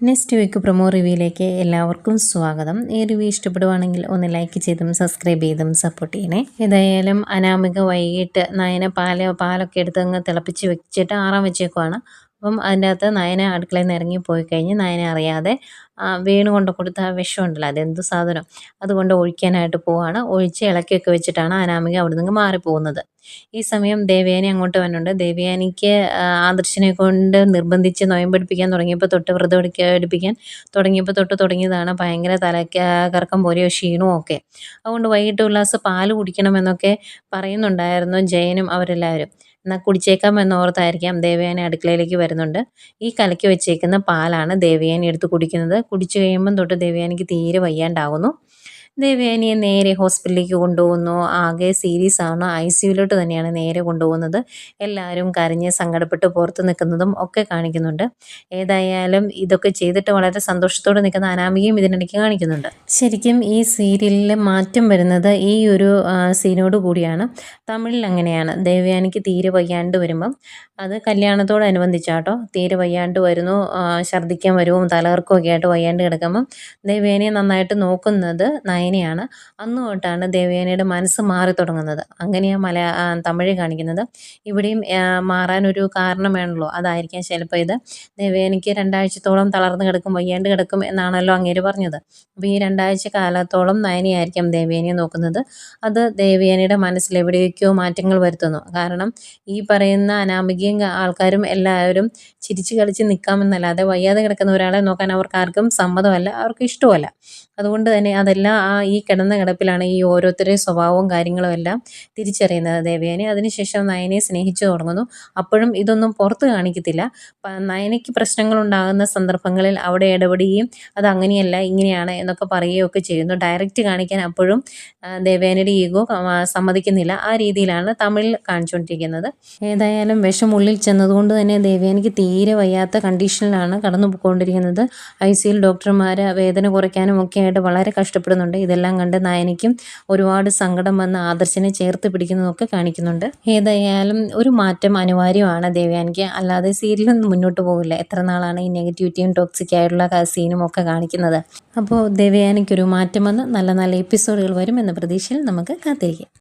Next week promo റിവ്യൂയിലേക്ക് എല്ലാവർക്കും സ്വാഗതം. ഈ റിവ്യൂ ഇഷ്ടപ്പെടുവാണെങ്കിൽ ഒന്ന് ലൈക്ക് ചെയ്തും സബ്സ്ക്രൈബ് ചെയ്തും സപ്പോർട്ട് ചെയ്യണേ. ഏതായാലും അനാമിക വൈകിട്ട് നയന പാല പാലൊക്കെ എടുത്ത് അങ്ങ് തിളപ്പിച്ച് വെച്ചിട്ട് ആറാം വെച്ചേക്കുവാണ്. അപ്പം അതിന്റെ അകത്ത് നയന അടുക്കളയിൽ നിന്ന് ഇറങ്ങി പോയി കഴിഞ്ഞ് നയന അറിയാതെ വീണ് കൊണ്ട് കൊടുത്ത ആ വിഷം ഉണ്ടല്ലോ അതെന്ത് സാധനം. അതുകൊണ്ട് ഒഴിക്കാനായിട്ട് പോവാണ്. ഒഴിച്ച് ഇളക്കിയൊക്കെ വെച്ചിട്ടാണ് അനാമിക അവിടെ നിന്ന് മാറിപ്പോകുന്നത്. ഈ സമയം ദേവയാനി അങ്ങോട്ട് വന്നുണ്ട് ദേവയാനിക്ക് ആദർശനെ കൊണ്ട് നിർബന്ധിച്ച് നോയമ്പെടുപ്പിക്കാൻ തുടങ്ങിയപ്പോൾ തൊട്ട് വ്രതം എടുപ്പിക്കാൻ തുടങ്ങിയപ്പോൾ തൊട്ട് തുടങ്ങിയതാണ് ഭയങ്കര തലയ്ക്ക് കറക്കം പോലെയോ ക്ഷീണവും ഒക്കെ. അതുകൊണ്ട് വൈകിട്ട് ഉല്ലാസ് പാൽ കുടിക്കണമെന്നൊക്കെ പറയുന്നുണ്ടായിരുന്നു ജയനും അവരെല്ലാവരും. എന്നാൽ കുടിച്ചേക്കാം എന്നോർത്തായിരിക്കാം ദേവയാനി അടുക്കളയിലേക്ക് വരുന്നുണ്ട്. ഈ കലക്കി വെച്ചേക്കുന്ന പാലാണ് ദേവയാനി എടുത്ത് കുടിക്കുന്നത്. കുടിച്ചു കഴിയുമ്പം തൊട്ട് ദേവയാനിക്ക് തീരെ വയ്യാണ്ടാകുന്നു. ദേവയാനിയെ നേരെ ഹോസ്പിറ്റലിലേക്ക് കൊണ്ടുപോകുന്നു. ആകെ സീരിയസ് ആണ്. ഐ സിയുലോട്ട് തന്നെയാണ് നേരെ കൊണ്ടുപോകുന്നത്. എല്ലാവരും കരഞ്ഞ് സങ്കടപ്പെട്ട് പുറത്ത് നിൽക്കുന്നതും ഒക്കെ കാണിക്കുന്നുണ്ട്. ഏതായാലും ഇതൊക്കെ ചെയ്തിട്ട് വളരെ സന്തോഷത്തോടെ നിൽക്കുന്ന അനാമികയും ഇതിനിടയ്ക്ക് കാണിക്കുന്നുണ്ട്. ശരിക്കും ഈ സീരിയലിൽ മാറ്റം വരുന്നത് ഈ ഒരു സീനോട് കൂടിയാണ്. തമിഴിൽ അങ്ങനെയാണ്. ദേവയാനിക്ക് തീരെ വയ്യാണ്ട് വരുമ്പം അത് കല്യാണത്തോടനുബന്ധിച്ചാട്ടോ തീരെ വയ്യാണ്ട് വരുന്നു ഛർദ്ദിക്കാൻ വരുമോ തലകർക്കുമൊക്കെ ആയിട്ട് വയ്യാണ്ട് കിടക്കുമ്പം ദേവയാനിയെ നന്നായിട്ട് നോക്കുന്നത് നയ നയനയാണ് അന്ന് തൊട്ടാണ് ദേവയാനയുടെ മനസ്സ് മാറി തുടങ്ങുന്നത്. അങ്ങനെയാണ് മലയാ തമിഴ് കാണിക്കുന്നത്. ഇവിടെയും മാറാനൊരു കാരണം വേണമല്ലോ അതായിരിക്കാം ചിലപ്പോൾ ഇത്. ദേവയാനിക്ക് രണ്ടാഴ്ചത്തോളം തളർന്ന് കിടക്കും വയ്യാണ്ട് കിടക്കും എന്നാണല്ലോ അങ്ങേര് പറഞ്ഞത്. അപ്പോൾ ഈ രണ്ടാഴ്ച കാലത്തോളം നയനയായിരിക്കാം ദേവയാനിയെ നോക്കുന്നത്. അത് ദേവയാനിയുടെ മനസ്സിൽ എവിടെയൊക്കെയോ മാറ്റങ്ങൾ വരുത്തുന്നു. കാരണം ഈ പറയുന്ന അനാമികയും ആൾക്കാരും എല്ലാവരും ചിരിച്ചു കളിച്ച് നിൽക്കാമെന്നല്ലാതെ വയ്യാതെ കിടക്കുന്ന ഒരാളെ നോക്കാൻ അവർക്ക് ആർക്കും സമ്മതമല്ല അവർക്ക് ഇഷ്ടമല്ല. അതുകൊണ്ട് തന്നെ അതെല്ലാം ആ ഈ കിടന്ന കിടപ്പിലാണ് ഈ ഓരോരുത്തരുടെയും സ്വഭാവവും കാര്യങ്ങളും എല്ലാം തിരിച്ചറിയുന്നത് ദേവയാനി. അതിനുശേഷം നയനയെ സ്നേഹിച്ചു തുടങ്ങുന്നു. അപ്പോഴും ഇതൊന്നും പുറത്ത് കാണിക്കത്തില്ല. നയനയ്ക്ക് പ്രശ്നങ്ങളുണ്ടാകുന്ന സന്ദർഭങ്ങളിൽ അവിടെ ഇടപെടുകയും അത് അങ്ങനെയല്ല ഇങ്ങനെയാണ് എന്നൊക്കെ പറയുകയൊക്കെ ചെയ്യുന്നു. ഡയറക്റ്റ് കാണിക്കാൻ അപ്പോഴും ദേവയാനിയുടെ ഈഗോ സമ്മതിക്കുന്നില്ല. ആ രീതിയിലാണ് തമിഴിൽ കാണിച്ചുകൊണ്ടിരിക്കുന്നത്. ഏതായാലും വിഷം ഉള്ളിൽ ചെന്നതുകൊണ്ട് തന്നെ ദേവയാനിക്ക് തീരെ വയ്യാത്ത കണ്ടീഷനിലാണ് കടന്നു പോയിക്കൊണ്ടിരിക്കുന്നത് ഐ സിയിൽ ഡോക്ടർമാർ വേദന കുറയ്ക്കാനും ഒക്കെ ആയിട്ട് വളരെ കഷ്ടപ്പെടുന്നുണ്ട്. ഇതെല്ലാം കണ്ട് നയനിക്കും ഒരുപാട് സങ്കടം വന്ന് ആദർശനെ ചേർത്ത് പിടിക്കുന്നതൊക്കെ കാണിക്കുന്നുണ്ട്. ഏതായാലും ഒരു മാറ്റം അനിവാര്യമാണ് ദേവയാനിക്ക്. അല്ലാതെ സീരിയലൊന്നും മുന്നോട്ട് പോകില്ല എത്ര നാളാണ് ഈ നെഗറ്റിവിറ്റിയും ടോക്സിക് ആയിട്ടുള്ള സീനും ഒക്കെ കാണിക്കുന്നത്? അപ്പോൾ ദേവയാനിക്കൊരു മാറ്റം വന്ന് നല്ല നല്ല എപ്പിസോഡുകൾ വരും എന്ന പ്രതീക്ഷയിൽ നമുക്ക് കാത്തിരിക്കാം.